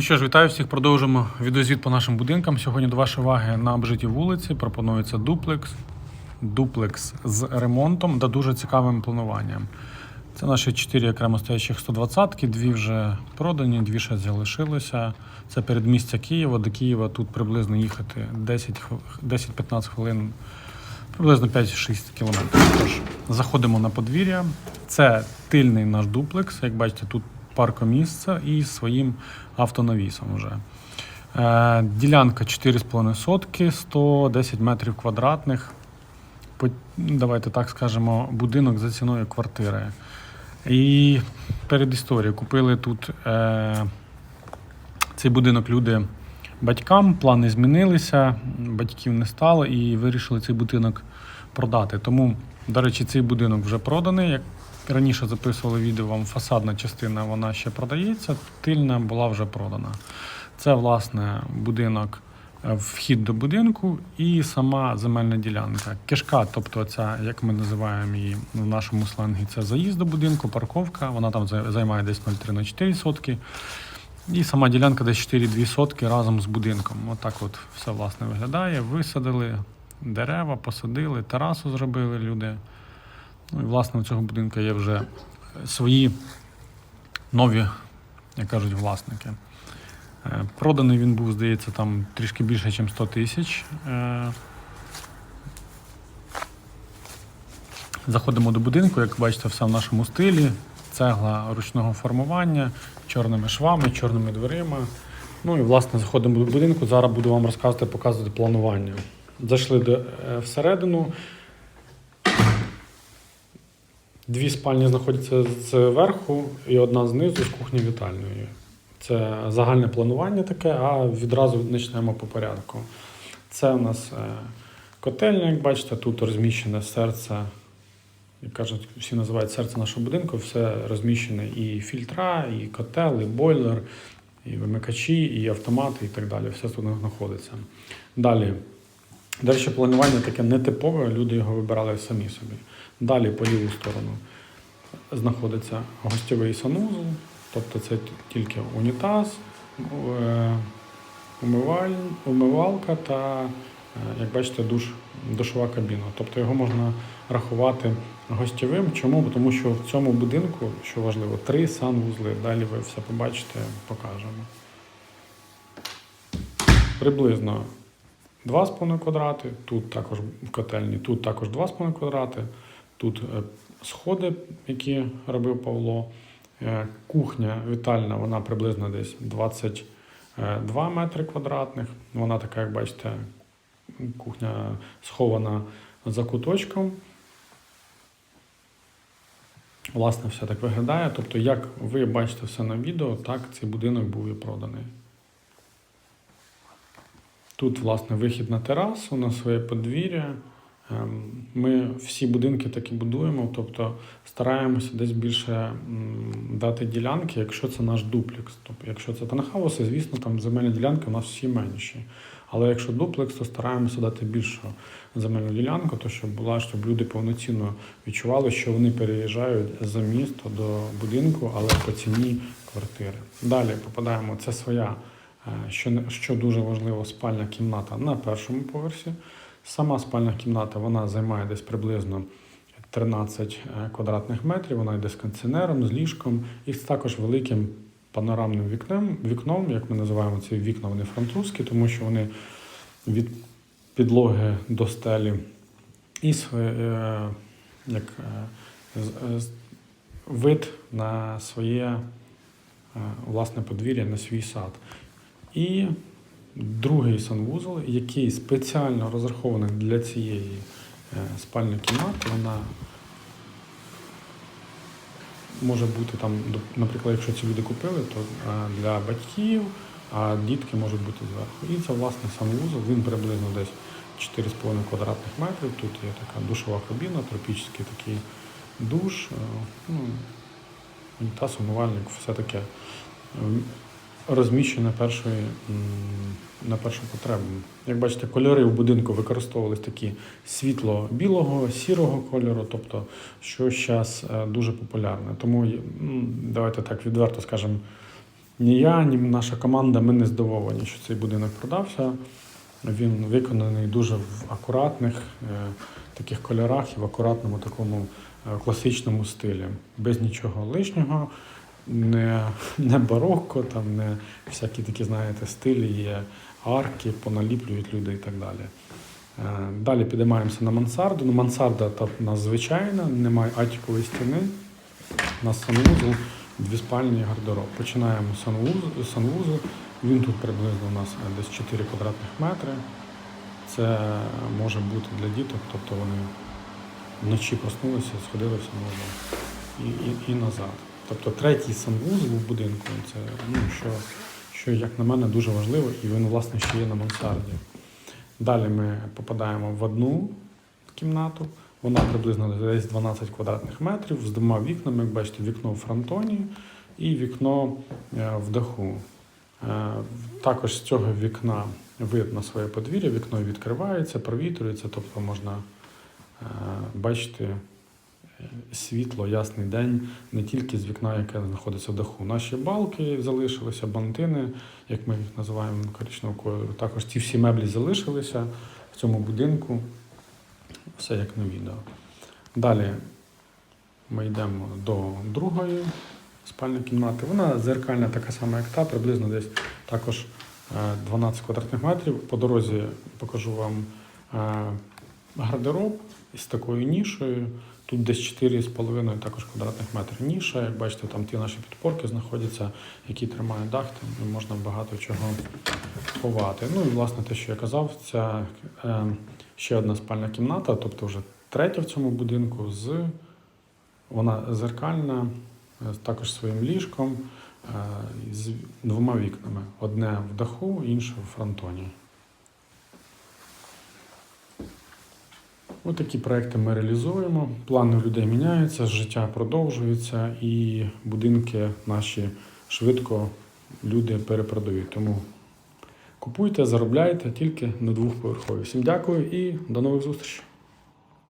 Ну що ж, вітаю всіх. Продовжимо відеозвіт по нашим будинкам. Сьогодні до вашої уваги на обжитій вулиці пропонується дуплекс. Дуплекс з ремонтом та дуже цікавим плануванням. Це наші чотири окремо стоячих 120-ки, дві вже продані, дві ще залишилося. Це передмістя Києва. До Києва тут приблизно їхати 10-15 хвилин, приблизно 5-6 кілометрів. Тож заходимо на подвір'я. Це тильний наш дуплекс. Як бачите, тут паркомісце і своїм автонавісом вже. Е, ділянка 4,5 сотки, 110 метрів квадратних. Давайте так скажемо, будинок за ціною квартири. І перед історією купили тут е, цей будинок люди батькам, плани змінилися, батьків не стало і вирішили цей будинок продати. Тому, до речі, цей будинок вже проданий. Як раніше записували відео, вам фасадна частина вона ще продається, тильна була вже продана. Це, власне, будинок, е, вхід до будинку і сама земельна ділянка. Кишка, тобто ця, як ми називаємо її в нашому сленгі, це заїзд до будинку, парковка. Вона там займає десь 0,3 на 4 сотки. І сама ділянка десь 4-2 сотки разом з будинком. Отак от все власне виглядає. Висадили дерева, посадили, терасу зробили люди. Ну і власне у цього будинку є вже свої нові, як кажуть, власники. Е, Проданий він був, здається, там трішки більше, ніж 100 тисяч. Е, Заходимо до будинку, як бачите, все в нашому стилі. Цегла ручного формування, чорними швами, чорними дверима. Ну і власне заходимо до будинку. Зараз буду вам розказувати, показувати планування. Зайшли до, е, всередину. Дві спальні знаходяться зверху і одна знизу з кухні вітальною. Це загальне планування таке, а відразу почнемо по порядку. Це у нас е, котельня, як бачите, тут розміщене серце, як кажуть, всі називають серце нашого будинку, все розміщене і фільтра, і котел, і бойлер, і вимикачі, і автомати, і так далі. Все тут знаходиться. Далі. Далі планування таке нетипове, люди його вибирали самі собі. Далі по ліву сторону знаходиться гостьовий санузел, тобто це тільки унітаз, е, умивалка та, е, як бачите, душ, душова кабіна. Тобто його можна рахувати гостєвим. Чому? Тому що в цьому будинку, що важливо, три санвузли. Далі ви все побачите, покажемо. Приблизно 2,5 квадрати, тут також в котельні, тут також 2,5 квадрати, тут е, сходи, які робив Павло. Е, Кухня вітальна, вона приблизно десь 22 метри квадратних. Вона така, як бачите, кухня схована за куточком. Власне, все так виглядає. Тобто, як ви бачите все на відео, так цей будинок був і проданий. Тут, власне, вихід на терасу, на своє подвір'я. Ем, Ми всі будинки так і будуємо, тобто стараємося десь більше дати ділянки, якщо це наш дуплекс. Тобто, якщо це танхауси, звісно, там земельні ділянки у нас всі менші. Але якщо дуплекс, то стараємося дати більшу земельну ділянку, то щоб була, щоб люди повноцінно відчували, що вони переїжджають за місто до будинку, але по ціні квартири. Далі попадаємо, це своя, що, що дуже важливо, спальня кімната на першому поверсі. Сама спальня кімната вона займає десь приблизно 13 е, квадратних метрів. Вона йде з кондиціонером, з ліжком і з також великим панорамним вікном, вікном, як ми називаємо ці вікна, вони французькі, тому що вони від підлоги до стелі і е, як, е, вид на своє е, власне подвір'я, на свій сад. І другий санвузол, який спеціально розрахований для цієї е, спальної кімнати, вона може бути там, наприклад, якщо ці люди купили, то е, для батьків, а дітки можуть бути зверху. І це власне санвузол, він приблизно десь 4,5 квадратних метрів. Тут є така душова кабіна, тропічний такий душ, е, ну, унітаз, умивальник, все таке. Розміщене першої, на першу потребу. Як бачите, кольори в будинку використовувалися такі світло-білого, сірого кольору, тобто що зараз дуже популярне. Тому давайте так відверто скажемо, ні я, ні наша команда ми не здивовані, що цей будинок продався. Він виконаний дуже в акуратних е, таких кольорах і в акуратному такому е, класичному стилі, без нічого лишнього, не, не барокко, там, не всякі такі, знаєте, стилі є арки, поналіплюють люди і так далі. Е, Далі підіймаємося на мансарду. Ну, мансарда та у нас звичайна, немає атікової стіни. У нас санвузол, дві спальні і гардероб. Починаємо з санвузу. Він тут приблизно у нас десь 4 квадратних метри. Це може бути для діток, тобто вони вночі проснулися, сходили в санвузол і, і, і назад. Тобто третій санвузол в будинку це ну, що, що, як на мене, дуже важливо, і він, власне, ще є на мансарді. Далі ми попадаємо в одну кімнату. Вона приблизно десь 12 квадратних метрів з двома вікнами. Як бачите, вікно в фронтоні і вікно е, в даху. Е, Також з цього вікна вид на своє подвір'я, вікно відкривається, провітрюється, тобто можна е, бачити світло, ясний день не тільки з вікна, яке знаходиться в даху. Наші балки залишилися, бантини, як ми їх називаємо коричневого кольору. Також ці всі меблі залишилися в цьому будинку. Все як на відео. Далі ми йдемо до другої спальної кімнати. Вона зеркальна така сама, як та, приблизно десь також е, 12 квадратних метрів. По дорозі покажу вам е, гардероб із такою нішою. Тут десь 4,5 також квадратних метрів ніша. Як бачите, там ті наші підпорки знаходяться, які тримають дах, там можна багато чого ховати. Ну і власне те, що я казав, це е, ще одна спальна кімната, тобто вже третя в цьому будинку з вона зеркальна, е, також своїм ліжком, е, з двома вікнами. Одне в даху, інше в фронтоні. Ось такі проекти ми реалізуємо. Плани людей міняються, життя продовжується, і будинки наші швидко люди перепродають. Тому купуйте, заробляйте тільки на двохповерхові. Всім дякую і до нових зустрічей.